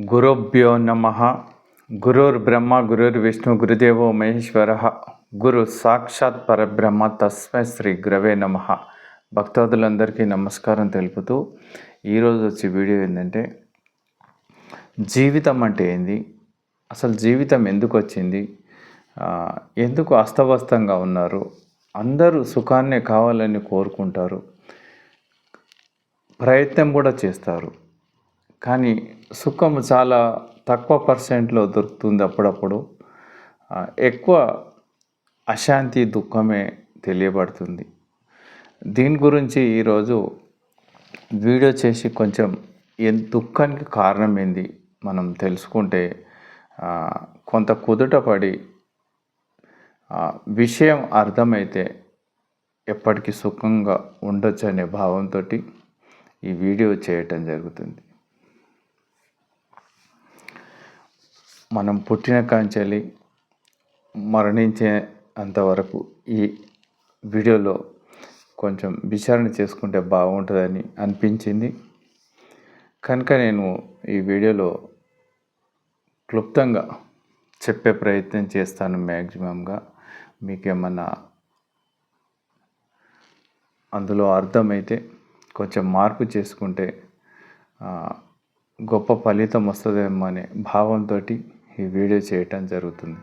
గురుభ్యో నమ. గురుర్ బ్రహ్మ గురుర్ విష్ణు గురుదేవో మహేశ్వర. గురు సాక్షాత్ పరబ్రహ్మ తస్మై శ్రీ గురవే నమ. భక్తాదులందరికీ నమస్కారం తెలుపుతూ ఈరోజు వచ్చే వీడియో ఏంటంటే జీవితం అంటే ఏంది? అసలు జీవితం ఎందుకు వచ్చింది? ఎందుకు అస్తవ్యస్తంగా ఉన్నారు? అందరూ సుఖాన్నే కావాలని కోరుకుంటారు. ప్రయత్నం కూడా చేస్తారు. కానీ సుఖం చాలా తక్కువ పర్సెంట్లో దొరుకుతుంది అప్పుడప్పుడు. ఎక్కువ అశాంతి దుఃఖమే తెలియబడుతుంది. దీని గురించి ఈరోజు వీడియో చేసి కొంచెం ఏ దుఃఖానికి కారణం ఏంది మనం తెలుసుకుంటే కొంత కుదుట పడి విషయం అర్థమైతే ఎప్పటికీ సుఖంగా ఉండొచ్చు అనే భావంతో ఈ వీడియో చేయటం జరుగుతుంది. మనం పుట్టిన కాంచెలి మరణించే అంతవరకు ఈ వీడియోలో కొంచెం విచారణ చేసుకుంటే బాగుంటుందని అనిపించింది. కనుక నేను ఈ వీడియోలో క్లుప్తంగా చెప్పే ప్రయత్నం చేస్తాను మ్యాక్సిమంగా మీకేమన్నా అందులో అర్థమైతే కొంచెం మార్పు చేసుకుంటే గొప్ప ఫలితం వస్తుందేమో అనే భావంతో ఈ వీడియో చేయటం జరుగుతుంది.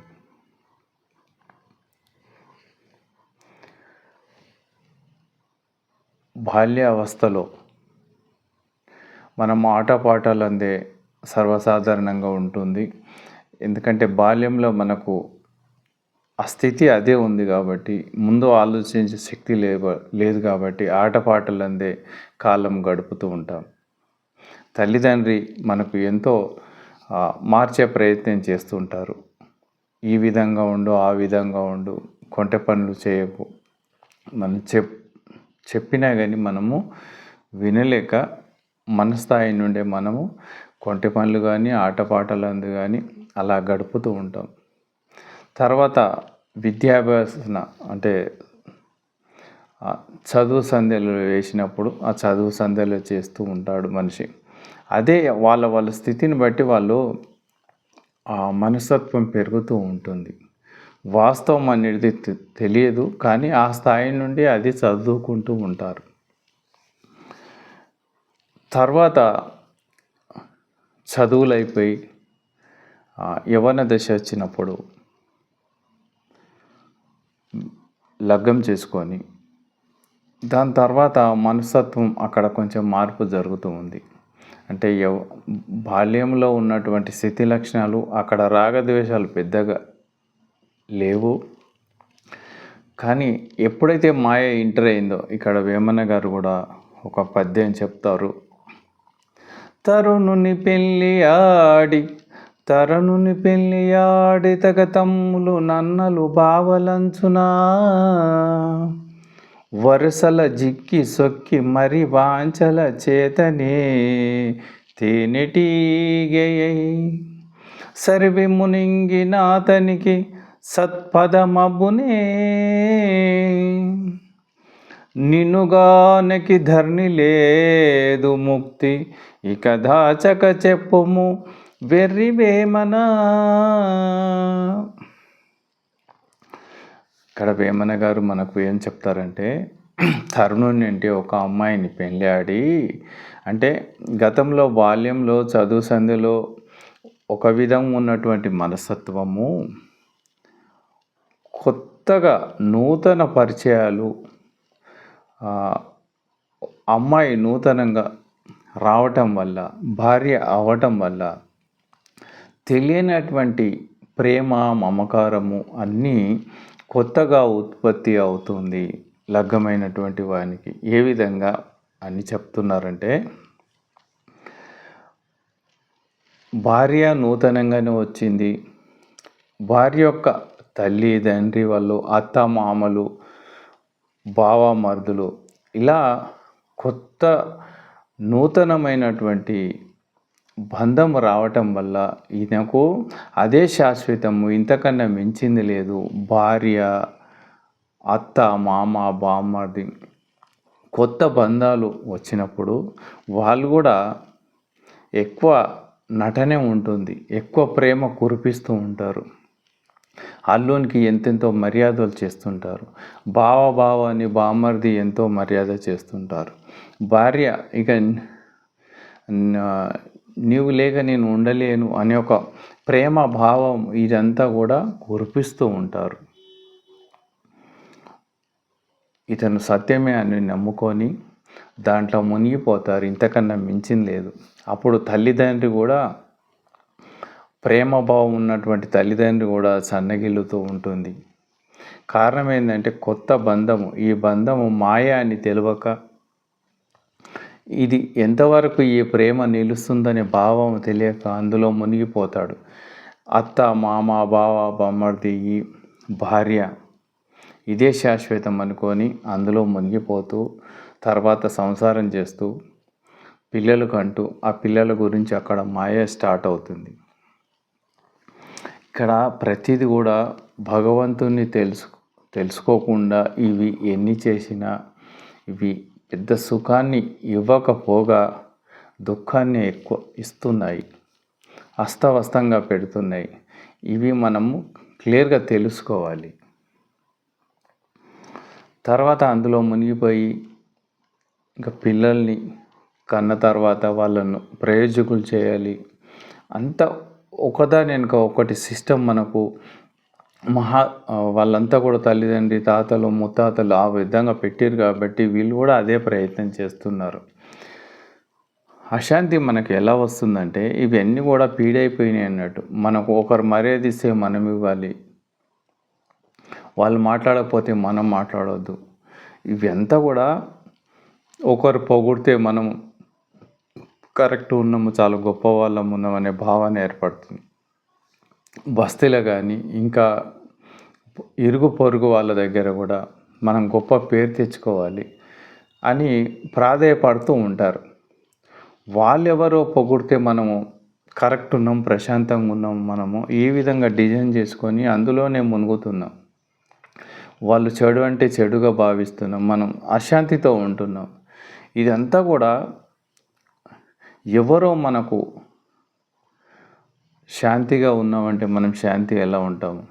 బాల్యావస్థలో మనం ఆటపాటలు అందే సర్వసాధారణంగా ఉంటుంది. ఎందుకంటే బాల్యంలో మనకు ఆ స్థితి అదే ఉంది కాబట్టి ముందు ఆలోచించే శక్తి లేవ లేదు కాబట్టి ఆటపాటలందే కాలం గడుపుతూ ఉంటాం. తల్లిదండ్రి మనకు ఎంతో మార్చే ప్రయత్నం చేస్తుంటారు ఈ విధంగా ఉండు ఆ విధంగా ఉండు కొంటె పనులు చేయకు. మనం చెప్ చెప్పినా కానీ మనము వినలేక మన స్థాయి నుండే మనము కొంటె పనులు కానీ ఆటపాటలు అందు కానీ అలా గడుపుతూ ఉంటాం. తర్వాత విద్యాభ్యాసన అంటే చదువు సంధ్యలు వేసినప్పుడు ఆ చదువు సంధ్యలు చేస్తూ ఉంటాడు మనిషి. అదే వాళ్ళ వాళ్ళ స్థితిని బట్టి వాళ్ళు ఆ మనస్తత్వం పెరుగుతూ ఉంటుంది. వాస్తవం అనేది తె- తెలియదు కానీ ఆ స్థాయి నుండి అది చదువుకుంటూ ఉంటారు. తర్వాత చదువులైపోయి యవన దశ వచ్చినప్పుడు లగ్గం చేసుకొని దాని తర్వాత మనస్తత్వం అక్కడ కొంచెం మార్పు జరుగుతూ ఉంది. అంటే ఎవ బాల్యంలో ఉన్నటువంటి స్థితి లక్షణాలు అక్కడ రాగద్వేషాలు పెద్దగా లేవు. కానీ ఎప్పుడైతే మాయ ఎంటర్ అయిందో ఇక్కడ వేమన గారు కూడా ఒక పద్యం చెప్తారు. తరుణుని పెళ్ళి ఆడి తరుణుని పెళ్ళి ఆడి తగ తమ్ములు నన్నలు బావలంచునా? వరుసల జిక్కి సొక్కి మరి వాంచల చేతనే తేనెటీగై సరివి మునింగినాతనికి సత్పదమబ్బునే నిన్నుగానకి ధర్ని లేదు ముక్తి ఇక దాచక చెప్పుము వెర్రివేమనా ఇక్కడ వేమన గారు మనకు ఏం చెప్తారంటే తరుణుని అంటే ఒక అమ్మాయిని పెళ్ళాడి అంటే గతంలో బాల్యంలో చదువు సంధిలో ఒక విధం ఉన్నటువంటి మనస్తత్వము కొత్తగా నూతన పరిచయాలు అమ్మాయి నూతనంగా రావటం వల్ల భార్య అవటం వల్ల తెలియనటువంటి ప్రేమ మమకారము అన్నీ కొత్తగా ఉత్పత్తి అవుతుంది లగ్గమైనటువంటి వానికి. ఏ విధంగా అని చెప్తున్నారంటే భార్య నూతనంగానే వచ్చింది. భార్య యొక్క తల్లి తండ్రి వాళ్ళు అత్త మామలు బావ మరుదులు ఇలా కొత్త నూతనమైనటువంటి బంధం రావటం వల్ల ఈయనకు అదే శాశ్వతము ఇంతకన్నా మించింది లేదు. భార్య అత్త మామ బామ్మది కొత్త బంధాలు వచ్చినప్పుడు వాళ్ళు కూడా ఎక్కువ నటనే ఉంటుంది ఎక్కువ ప్రేమ కురిపిస్తూ ఉంటారు. అల్లునికి ఎంతెంతో మర్యాదలు చేస్తుంటారు. బావ బావ అని బామర్ది ఎంతో మర్యాద చేస్తుంటారు. భార్య ఇక నీవు లేక నేను ఉండలేను అనే ఒక ప్రేమ భావం ఇదంతా కూడా కురిపిస్తూ ఉంటారు. ఇతను సత్యమే అని నమ్ముకొని దాంట్లో మునిగిపోతారు. ఇంతకన్నా మించింది లేదు. అప్పుడు తల్లిదండ్రి కూడా ప్రేమ భావం ఉన్నటువంటి తల్లిదండ్రి కూడా సన్నగిల్లుతూ ఉంటుంది. కారణం ఏంటంటే కొత్త బంధము. ఈ బంధము మాయ అని తెలియక ఇది ఎంతవరకు ఈ ప్రేమ నిలుస్తుందనే భావం తెలియక అందులో మునిగిపోతాడు. అత్త మామ బావ బామ్మర్ది ఈ భార్య ఇదే శాశ్వతం అనుకొని అందులో మునిగిపోతూ తర్వాత సంసారం చేస్తూ పిల్లలకు అంటూ ఆ పిల్లల గురించి అక్కడ మాయ స్టార్ట్ అవుతుంది. ఇక్కడ ప్రతిది కూడా భగవంతుని తెలుసు తెలుసుకోకుండా ఇవి ఎన్ని చేసినా ఇవి పెద్ద సుఖాన్ని ఇవ్వకపోగా దుఃఖాన్ని ఎక్కువ ఇస్తున్నాయి అస్తవస్తంగా పెడుతున్నాయి. ఇవి మనము క్లియర్గా తెలుసుకోవాలి. తర్వాత అందులో మునిగిపోయి ఇంకా పిల్లల్ని కన్న తర్వాత వాళ్ళను ప్రయోజకులు చేయాలి. అంత ఒకదాని వెనుక ఒకటి సిస్టమ్ మనకు మహా వాళ్ళంతా కూడా తల్లిదండ్రి తాతలు ముత్తాతలు ఆ విధంగా పెట్టారు కాబట్టి వీళ్ళు కూడా అదే ప్రయత్నం చేస్తున్నారు. అశాంతి మనకు ఎలా వస్తుందంటే ఇవన్నీ కూడా పీడైపోయినాయి అన్నట్టు. మనకు ఒకరు మర్యాద ఇస్తే మనం ఇవ్వాలి. వాళ్ళు మాట్లాడకపోతే మనం మాట్లాడవద్దు ఇవంతా కూడా ఒకరు పొగిడితే మనం కరెక్ట్ ఉన్నాము చాలా గొప్ప వాళ్ళం ఉన్నాం అనే భావన ఏర్పడుతుంది. బస్తీలో కానీ ఇంకా ఇరుగు పొరుగు వాళ్ళ దగ్గర కూడా మనం గొప్ప పేరు తెచ్చుకోవాలి అని ప్రాధేయపడుతూ ఉంటారు. వాళ్ళెవరో పొగిడితే మనము కరెక్ట్ ఉన్నాం ప్రశాంతంగా ఉన్నాం మనము ఈ విధంగా డిజైన్ చేసుకొని అందులోనే మునుగుతున్నాం. వాళ్ళు చెడు అంటే చెడుగా భావిస్తున్నాం మనం అశాంతితో ఉంటున్నాం. ఇదంతా కూడా ఎవరో మనకు శాంతిగా ఉన్నామంటే మనం శాంతి ఎలా ఉంటాము?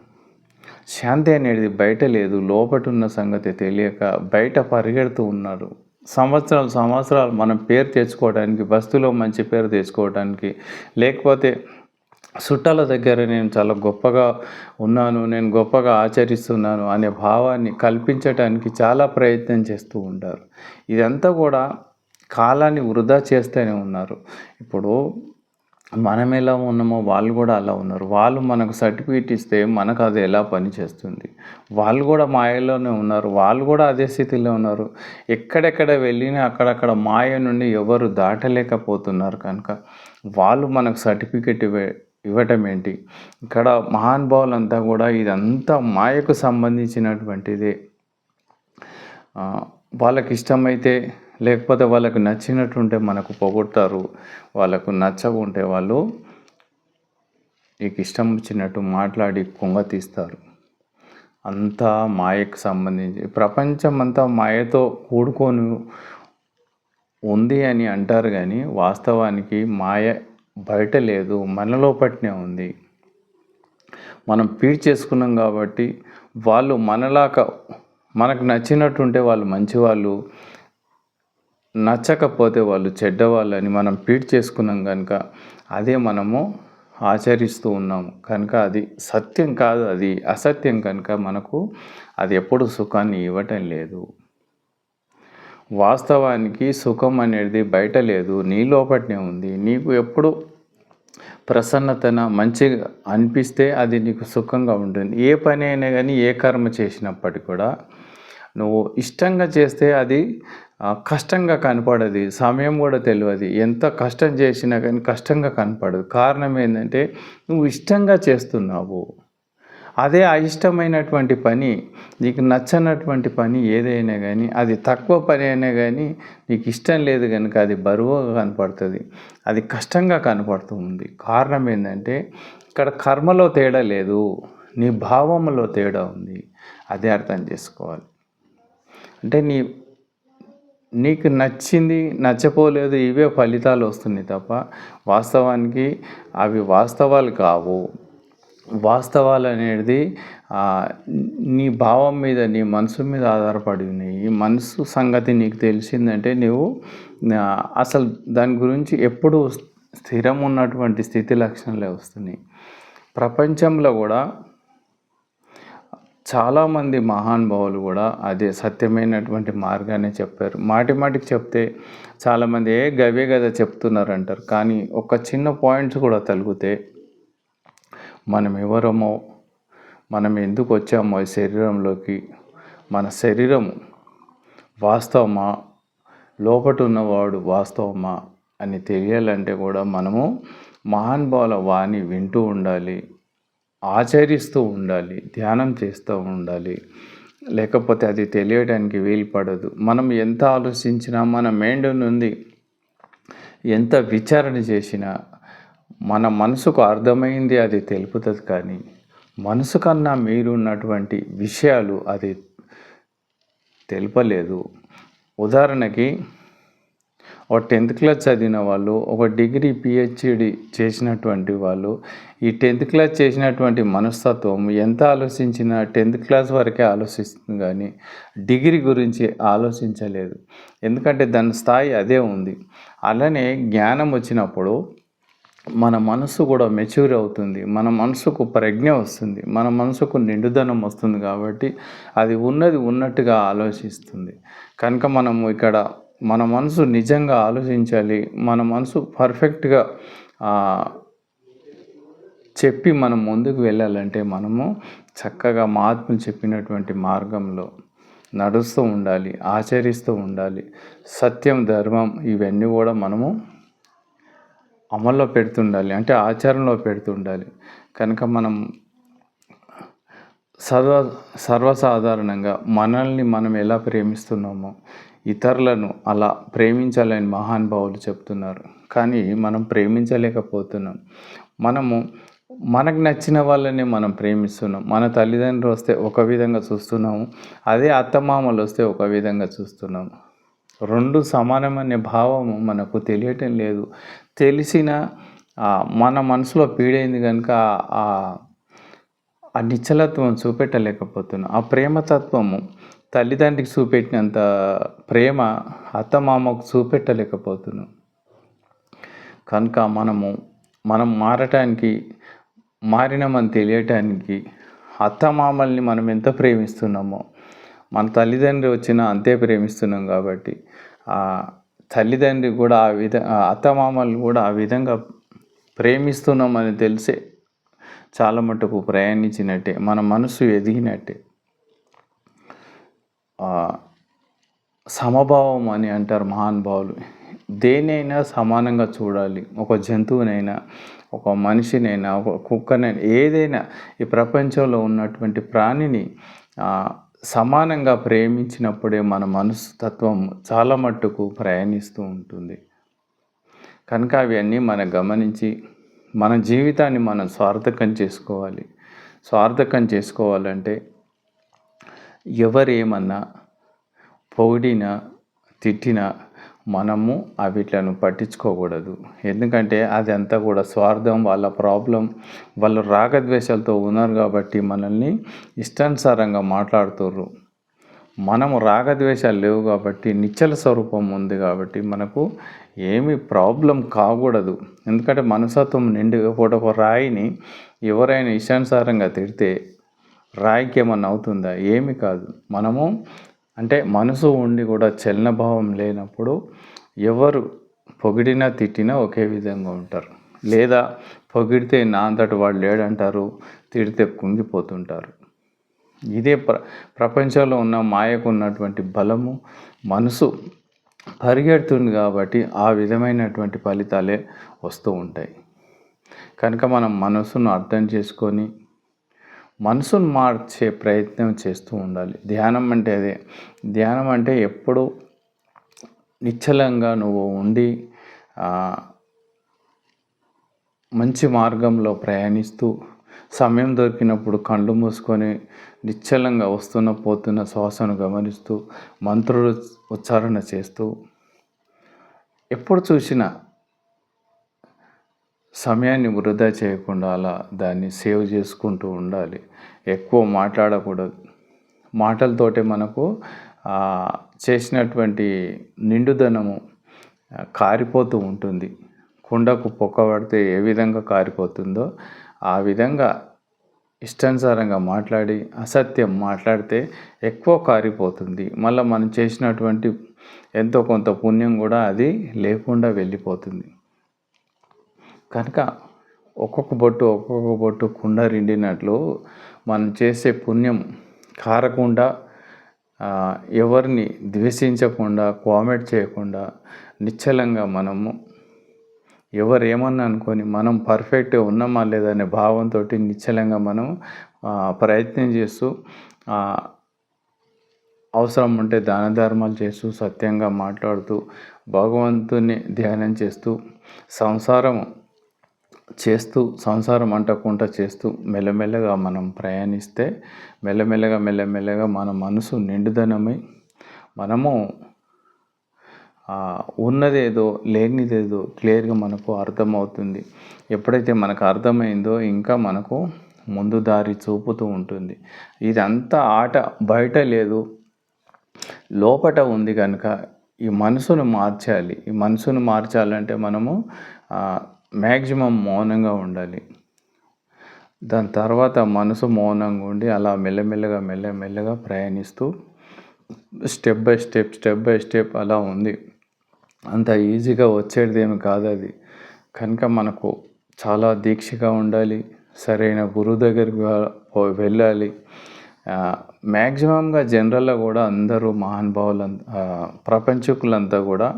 శాంతి అనేది బయట లేదు లోపట ఉన్న సంగతి తెలియక బయట పరిగెడుతూ ఉన్నారు. సంవత్సరాలు సంవత్సరాలు మనం పేరు తెచ్చుకోవడానికి బస్తులో మంచి పేరు తెచ్చుకోవడానికి లేకపోతే చుట్టాల దగ్గర నేను చాలా గొప్పగా ఉన్నాను నేను గొప్పగా ఆచరిస్తున్నాను అనే భావాన్ని కల్పించడానికి చాలా ప్రయత్నం చేస్తూ ఉంటారు. ఇదంతా కూడా కాలాన్ని వృధా చేస్తూనే ఉన్నారు. ఇప్పుడు మనం ఎలా ఉన్నామో వాళ్ళు కూడా అలా ఉన్నారు. వాళ్ళు మనకు సర్టిఫికేట్ ఇస్తే మనకు అది ఎలా పనిచేస్తుంది? వాళ్ళు కూడా మాయలోనే ఉన్నారు. వాళ్ళు కూడా అదే స్థితిలో ఉన్నారు. ఎక్కడెక్కడ వెళ్ళినా అక్కడక్కడ మాయ నుండి ఎవరు దాటలేకపోతున్నారు కనుక వాళ్ళు మనకు సర్టిఫికేట్ ఇవ్వ ఇవ్వటం ఏంటి? ఇక్కడ మహానుభావులంతా కూడా ఇదంతా మాయకు సంబంధించినటువంటిదే. వాళ్ళకి ఇష్టమైతే లేకపోతే వాళ్ళకు నచ్చినట్టుంటే మనకు పొగుడతారు వాళ్ళకు నచ్చకుంటే వాళ్ళు నీకు ఇష్టం వచ్చినట్టు మాట్లాడి కొంగ తీస్తారు. అంతా మాయకు సంబంధించి ప్రపంచం అంతా మాయతో కూడుకొని ఉంది అని అంటారు కానీ వాస్తవానికి మాయ బయట లేదు మనలో పట్నే ఉంది. మనం పీడ్చేసుకున్నాం కాబట్టి వాళ్ళు మనలాగా మనకు నచ్చినట్టుంటే వాళ్ళు మంచివాళ్ళు నచ్చకపోతే వాళ్ళు చెడ్డవాళ్ళని మనం పీడ్ చేసుకున్నాం కనుక అదే మనము ఆచరిస్తూ ఉన్నాము. కనుక అది సత్యం కాదు అది అసత్యం కనుక మనకు అది ఎప్పుడు సుఖాన్ని ఇవ్వటం లేదు. వాస్తవానికి సుఖం అనేది బయట లేదు నీ లోపటనే ఉంది. నీకు ఎప్పుడు ప్రసన్నతన మంచిగా అనిపిస్తే అది నీకు సుఖంగా ఉంటుంది. ఏ పని అయినా కానీ ఏ కర్మ చేసినప్పటికీ కూడా నువ్వు ఇష్టంగా చేస్తే అది కష్టంగా కనపడదు. సమయం కూడా తెలియదు ఎంత కష్టం చేసినా కానీ కష్టంగా కనపడదు. కారణం ఏంటంటే నువ్వు ఇష్టంగా చేస్తున్నావు. అదే అయిష్టమైనటువంటి పని నీకు నచ్చనటువంటి పని ఏదైనా కానీ అది తక్కువ పని అయినా కానీ నీకు ఇష్టం లేదు కనుక అది బరువుగా కనపడుతుంది. అది కష్టంగా కనపడుతుంది. కారణం ఏంటంటే ఇక్కడ కర్మలో తేడా లేదు. నీ భావంలో తేడా ఉంది. అదే అర్థం చేసుకోవాలి. అంటే నీ నీకు నచ్చింది నచ్చపోలేదు ఇవే ఫలితాలు వస్తున్నాయి తప్ప వాస్తవానికి అవి వాస్తవాలు కావు. వాస్తవాలు అనేది నీ భావం మీద నీ మనసు మీద ఆధారపడి ఉన్నాయి. ఈ మనసు సంగతి నీకు తెలిసిందంటే నువ్వు అసలు దాని గురించి ఎప్పుడు స్థిరం ఉన్నటువంటి స్థితి లక్షణాలే వస్తున్నాయి. ప్రపంచంలో కూడా చాలామంది మహానుభావులు కూడా అదే సత్యమైనటువంటి మార్గాన్ని చెప్పారు. మాటి మాటికి చెప్తే చాలామంది ఏ గవే కదా చెప్తున్నారు అంటారు కానీ ఒక చిన్న పాయింట్స్ కూడా తలిగితే మనం ఎవరమో మనం ఎందుకు వచ్చామో ఈ శరీరంలోకి మన శరీరం వాస్తవమా? లోపట ఉన్నవాడు వాస్తవమా అని తెలియాలంటే కూడా మనము మహానుభావుల వాణి వింటూ ఉండాలి. ఆచరిస్తూ ఉండాలి ధ్యానం చేస్తూ ఉండాలి. లేకపోతే అది తెలియడానికి వీలు పడదు. మనం ఎంత ఆలోచించినా మన మైండ్ నుండి ఎంత విచారణ చేసినా మన మనసుకు అర్థమైంది అది తెలుపుతుంది కానీ మనసు కన్నా మీరు ఉన్నటువంటి విషయాలు అది తెలుపలేదు. ఉదాహరణకి ఒక టెన్త్ క్లాస్ చదివిన వాళ్ళు ఒక డిగ్రీ పిహెచ్డి చేసినటువంటి వాళ్ళు ఈ టెన్త్ క్లాస్ చేసినటువంటి మనస్తత్వం ఎంత ఆలోచించినా టెన్త్ క్లాస్ వరకే ఆలోచిస్తుంది కానీ డిగ్రీ గురించి ఆలోచించలేదు. ఎందుకంటే దాని స్థాయి అదే ఉంది. అలానే జ్ఞానం వచ్చినప్పుడు మన మనసు కూడా మెచ్యూర్ అవుతుంది. మన మనసుకు ప్రజ్ఞ వస్తుంది. మన మనసుకు నిండుదనం వస్తుంది కాబట్టి అది ఉన్నది ఉన్నట్టుగా ఆలోచిస్తుంది. కనుక మనము ఇక్కడ మన మనసు నిజంగా ఆలోచించాలి. మన మనసు పర్ఫెక్ట్గా చెప్పి మనం ముందుకు వెళ్ళాలంటే మనము చక్కగా మహాత్ములు చెప్పినటువంటి మార్గంలో నడుస్తూ ఉండాలి ఆచరిస్తూ ఉండాలి. సత్యం ధర్మం ఇవన్నీ కూడా మనము అమల్లో పెడుతుండాలి. అంటే ఆచరణలో పెడుతుండాలి. కనుక మనం సర్వ సర్వసాధారణంగా మనల్ని మనం ఎలా ప్రేమిస్తున్నామో ఇతరులను అలా ప్రేమించాలని మహానుభావులు చెప్తున్నారు. కానీ మనం ప్రేమించలేకపోతున్నాం. మనము మనకు నచ్చిన వాళ్ళని మనం ప్రేమిస్తున్నాం. మన తల్లిదండ్రులు వస్తే ఒక విధంగా చూస్తున్నాము. అదే అత్తమామలు వస్తే ఒక విధంగా చూస్తున్నాము రెండు సమానమనే భావము మనకు తెలియటం లేదు. తెలిసిన మన మనసులో పీడైంది కనుక ఆ ఆ చూపెట్టలేకపోతున్నాం. ఆ ప్రేమతత్వము తల్లిదండ్రికి చూపెట్టినంత ప్రేమ అత్తమామకు చూపెట్టలేకపోతున్నాం కనుక మనము మనం మారటానికి మారినామని తెలియటానికి అత్తమామల్ని మనం ఎంత ప్రేమిస్తున్నామో మన తల్లిదండ్రి వచ్చినా అంతే ప్రేమిస్తున్నాం కాబట్టి ఆ తల్లిదండ్రి కూడా ఆ విధ అత్త అత్తమామలు కూడా ఆ విధంగా ప్రేమిస్తున్నామని తెలిసే చాలా మటుకు ప్రయాణించినట్టే మన మనసు ఎదిగినట్టే. సమభావం అని అంటారు మహానుభావులు దేనైనా సమానంగా చూడాలి. ఒక జంతువునైనా ఒక మనిషినైనా ఒక కుక్కనైనా ఏదైనా ఈ ప్రపంచంలో ఉన్నటువంటి ప్రాణిని సమానంగా ప్రేమించినప్పుడే మన మనస్తత్వం చాలా మట్టుకు ప్రయాణిస్తూ ఉంటుంది. కనుక అవన్నీ మనం గమనించి మన జీవితాన్ని మనం స్వార్థకం చేసుకోవాలి. స్వార్థకం చేసుకోవాలంటే ఎవరేమన్నా పొగిడినా తిట్టినా మనము అవిట్లను పట్టించుకోకూడదు. ఎందుకంటే అదంతా కూడా స్వార్థం వాళ్ళ ప్రాబ్లం వాళ్ళు రాగద్వేషాలతో ఉన్నారు కాబట్టి మనల్ని ఇష్టానుసారంగా మాట్లాడుతుర్రు. మనము రాగద్వేషాలు లేవు కాబట్టి నిశ్చల స్వరూపం ఉంది కాబట్టి మనకు ఏమి ప్రాబ్లం కాకూడదు. ఎందుకంటే మనసత్వం నిండి ఒక రాయిని ఎవరైనా ఇష్టానుసారంగా తిడితే రాయికి ఏమన్నా అవుతుందా ఏమి కాదు. మనము అంటే మనసు ఉండి కూడా చలనభావం లేనప్పుడు ఎవరు పొగిడినా తిట్టినా ఒకే విధంగా ఉంటారు. లేదా పొగిడితే నా అంతటి వాడు లేడంటారు తిడితే కుంగిపోతుంటారు. ఇదే ప్ర ప్రపంచంలో ఉన్న మాయకు ఉన్నటువంటి బలము మనసు పరిగెడుతుంది కాబట్టి ఆ విధమైనటువంటి ఫలితాలే వస్తూ ఉంటాయి. కనుక మనం మనసును అర్థం చేసుకొని మనసును మార్చే ప్రయత్నం చేస్తూ ఉండాలి. ధ్యానం అంటే అదే. ధ్యానం అంటే ఎప్పుడు నిశ్చలంగా నువ్వు ఉండి మంచి మార్గంలో ప్రయాణిస్తూ సమయం దొరికినప్పుడు కళ్ళు మూసుకొని నిశ్చలంగా వస్తున్న పోతున్న శ్వాసను గమనిస్తూ మంత్రులు ఉచ్చారణ చేస్తూ ఎప్పుడు చూసినా సమయాన్ని వృధా చేయకుండా అలా దాన్ని సేవ్ చేసుకుంటూ ఉండాలి. ఎక్కువ మాట్లాడకూడదు. మాటలతోటే మనకు చేసినటువంటి నిండుదనము కారిపోతూ ఉంటుంది. కుండకు పొక్క పడితే ఏ విధంగా కారిపోతుందో ఆ విధంగా ఇష్టానుసారంగా మాట్లాడి అసత్యం మాట్లాడితే ఎక్కువ కారిపోతుంది. మళ్ళీ మనం చేసినటువంటి ఎంతో కొంత పుణ్యం కూడా అది లేకుండా వెళ్ళిపోతుంది. కనుక ఒక్కొక్క బొట్టు ఒక్కొక్క బొట్టు కుండ నిండినట్లు మనం చేసే పుణ్యం కారకుండా ఎవరిని ద్వేషించకుండా కామెంట్ చేయకుండా నిశ్చలంగా మనము ఎవరు ఏమన్నా అనుకొని మనం పర్ఫెక్ట్ ఉన్నామా లేదనే భావంతో నిశ్చలంగా మనం ప్రయత్నం చేస్తూ అవసరం ఉంటే దాన ధర్మాలు చేస్తూ సత్యంగా మాట్లాడుతూ భగవంతుని ధ్యానం చేస్తూ సంసారం చేస్తూ సంసారం అంటకుండా చేస్తూ మెల్లమెల్లగా మనం ప్రయాణిస్తే మెల్లమెల్లగా మెల్లమెల్లగా మన మనసు నిండుదనమై మనము ఉన్నదేదో లేనిదేదో క్లియర్గా మనకు అర్థమవుతుంది. ఎప్పుడైతే మనకు అర్థమైందో ఇంకా మనకు ముందు దారి చూపుతూ ఉంటుంది. ఇదంతా ఆట బయట లేదు. లోపట ఉంది కనుక ఈ మనసును మార్చాలి. ఈ మనసును మార్చాలంటే మనము మ్యాక్సిమం మౌనంగా ఉండాలి. దాని తర్వాత మనసు మౌనంగా ఉండి అలా మెల్లమెల్లగా మెల్లమెల్లగా ప్రయాణిస్తూ step by step step by step అలా ఉంది. అంత ఈజీగా వచ్చేటిదేమి కాదు అది. కనుక మనకు చాలా దీక్షగా ఉండాలి. సరైన గురువు దగ్గరికి వెళ్ళాలి. మ్యాక్సిమంగా జనరల్గా కూడా అందరూ మహానుభావులంతా ప్రపంచకులంతా కూడా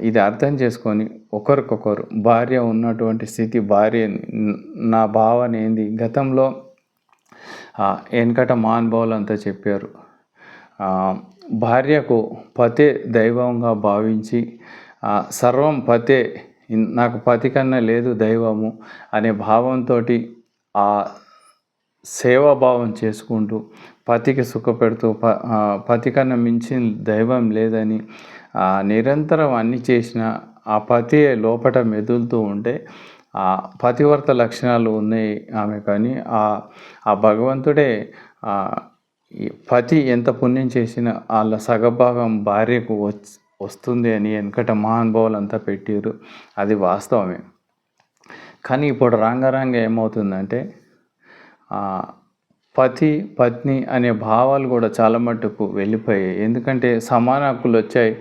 ఇది అర్థం చేసుకొని ఒకరికొకరు భార్య ఉన్నటువంటి స్థితి భార్య నా భావన ఏంది? గతంలో వెనకట మహానుభావులు అంతా చెప్పారు భార్యకు పతే దైవంగా భావించి సర్వం పతే నాకు పతి కన్నా లేదు దైవము అనే భావంతో ఆ సేవాభావం చేసుకుంటూ పతికి సుఖపెడుతూ ప పతి కన్నా మించిన దైవం లేదని నిరంతరం అన్ని చేసిన ఆ పతి లోపట మెదులుతూ ఉంటే ఆ పతివర్త లక్షణాలు ఉన్నాయి ఆమె కానీ ఆ ఆ భగవంతుడే పతి ఎంత పుణ్యం చేసినా వాళ్ళ సగభాగం భార్యకు వస్తుంది అని వెనకట మహానుభావులు అంతా పెట్టారు అది వాస్తవమే. కానీ ఇప్పుడు రాంగరాంగ ఏమవుతుందంటే పతి పత్ని అనే భావాలు కూడా చాలా మట్టుకు వెళ్ళిపోయాయి. ఎందుకంటే సమాన హక్కులు వచ్చాయి.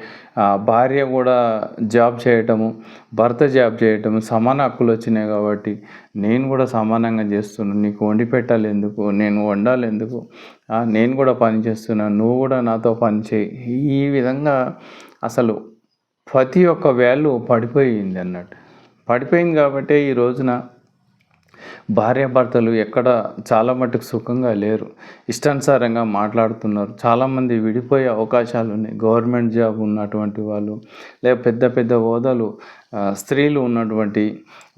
భార్య కూడా జాబ్ చేయటము భర్త జాబ్ చేయటము సమాన హక్కులు వచ్చినాయి కాబట్టి నేను కూడా సమానంగా చేస్తున్నాను. నీకు వండి పెట్టాలి ఎందుకు? నేను వండాలి ఎందుకు? నేను కూడా పని చేస్తున్నాను. నువ్వు కూడా నాతో పని చేయి. ఈ విధంగా అసలు ప్రతి ఒక్క వాల్యూ పడిపోయింది అన్నట్టు. పడిపోయింది కాబట్టి ఈ రోజున భార్యాభర్తలు ఎక్కడ చాలా మటుకు సుఖంగా లేరు. ఇష్టానుసారంగా మాట్లాడుతున్నారు. చాలామంది విడిపోయే అవకాశాలు ఉన్నాయి. గవర్నమెంట్ జాబ్ ఉన్నటువంటి వాళ్ళు లేక పెద్ద పెద్ద హోదాలు స్త్రీలు ఉన్నటువంటి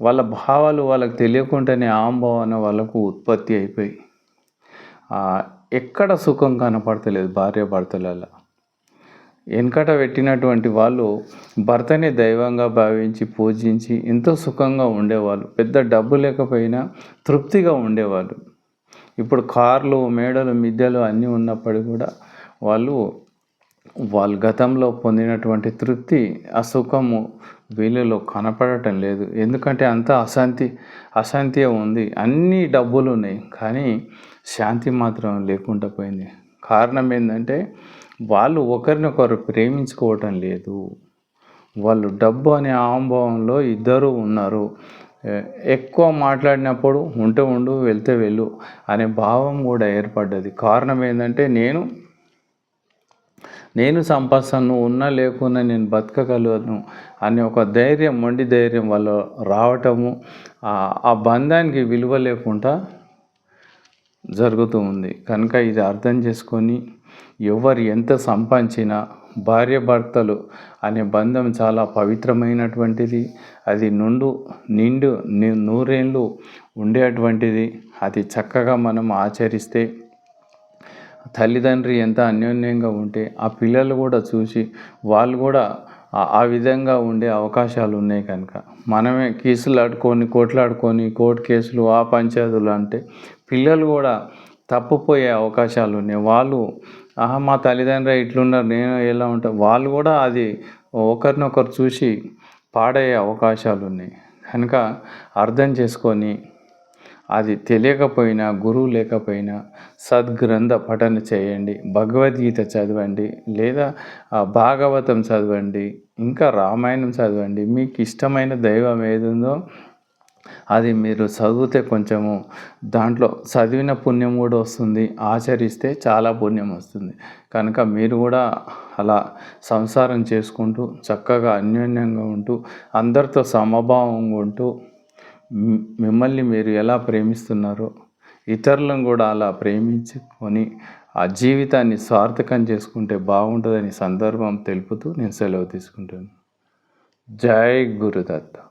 వాళ్ళ భావాలు వాళ్ళకి తెలియకుండానే ఆంభావన వాళ్ళకు ఉత్పత్తి అయిపోయి ఎక్కడ సుఖం కనపడతలేదు భార్యాభర్తలలో. వెనకట పెట్టినటువంటి వాళ్ళు భర్తని దైవంగా భావించి పూజించి ఎంతో సుఖంగా ఉండేవాళ్ళు పెద్ద డబ్బు లేకపోయినా తృప్తిగా ఉండేవాళ్ళు. ఇప్పుడు కార్లు మేడలు మిద్దెలు అన్నీ ఉన్నప్పటికీ కూడా వాళ్ళు వాళ్ళు గతంలో పొందినటువంటి తృప్తి ఆ సుఖము వీళ్ళలో కనపడటం లేదు. ఎందుకంటే అంత అశాంతి అశాంతి ఉంది. అన్ని డబ్బులు ఉన్నాయి కానీ శాంతి మాత్రం లేకుండా పోయింది. కారణం ఏంటంటే వాళ్ళు ఒకరినొకరు ప్రేమించుకోవటం లేదు. వాళ్ళు డబ్బు అనే ఆంభవంలో ఇద్దరు ఉన్నారు. ఎక్కువ మాట్లాడినప్పుడు ఉంటే ఉండు వెళ్తే వెళ్ళు అనే భావం కూడా ఏర్పడ్డది. కారణం ఏంటంటే నేను నేను సంపాదిస్తాను ఉన్నా లేకున్నా నేను బతకగలను అనే ఒక ధైర్యం మొండి ధైర్యం వల్ల రావటము ఆ బంధానికి విలువ లేకుండా జరుగుతూ ఉంది. కనుక ఇది అర్థం చేసుకొని ఎవరు ఎంత సంపాదించినా భార్య భర్తలు అనే బంధం చాలా పవిత్రమైనటువంటిది. అది నుండు నిండు నూరేళ్ళు ఉండేటువంటిది. అది చక్కగా మనం ఆచరిస్తే తల్లిదండ్రి ఎంత అన్యోన్యంగా ఉంటే ఆ పిల్లలు కూడా చూసి వాళ్ళు కూడా ఆ- ఆ విధంగా ఉండే అవకాశాలు ఉన్నాయి కనుక. మనమే కేసులు ఆడుకొని కోట్లాడుకొని కోర్టు కేసులు ఆ పంచాయతీలు అంటే పిల్లలు కూడా తప్పుపోయే అవకాశాలు ఉన్నాయి. వాళ్ళు ఆహా మా తల్లిదండ్రులు ఇట్లున్నారు నేను ఎలా ఉంటా? వాళ్ళు కూడా అది ఒకరినొకరు చూసి పాడయ్యే అవకాశాలు ఉన్నాయి. కనుక అర్థం చేసుకొని అది తెలియకపోయినా గురువు లేకపోయినా సద్గ్రంథ పఠన చేయండి భగవద్గీత చదవండి లేదా భాగవతం చదవండి ఇంకా రామాయణం చదవండి. మీకు ఇష్టమైన దైవం ఏది ఉందో అది మీరు చదివితే కొంచెము దాంట్లో చదివిన పుణ్యం కూడా వస్తుంది ఆచరిస్తే చాలా పుణ్యం వస్తుంది. కనుక మీరు కూడా అలా సంసారం చేసుకుంటూ చక్కగా అన్యోన్యంగా ఉంటూ అందరితో సమభావంగా ఉంటూ మిమ్మల్ని మీరు ఎలా ప్రేమిస్తున్నారో ఇతరులను కూడా అలా ప్రేమించుకొని ఆ జీవితాన్ని సార్థకం చేసుకుంటే బాగుంటుందని సందర్భం తెలుపుతూ నేను సెలవు తీసుకుంటాను జై గురుదత్త.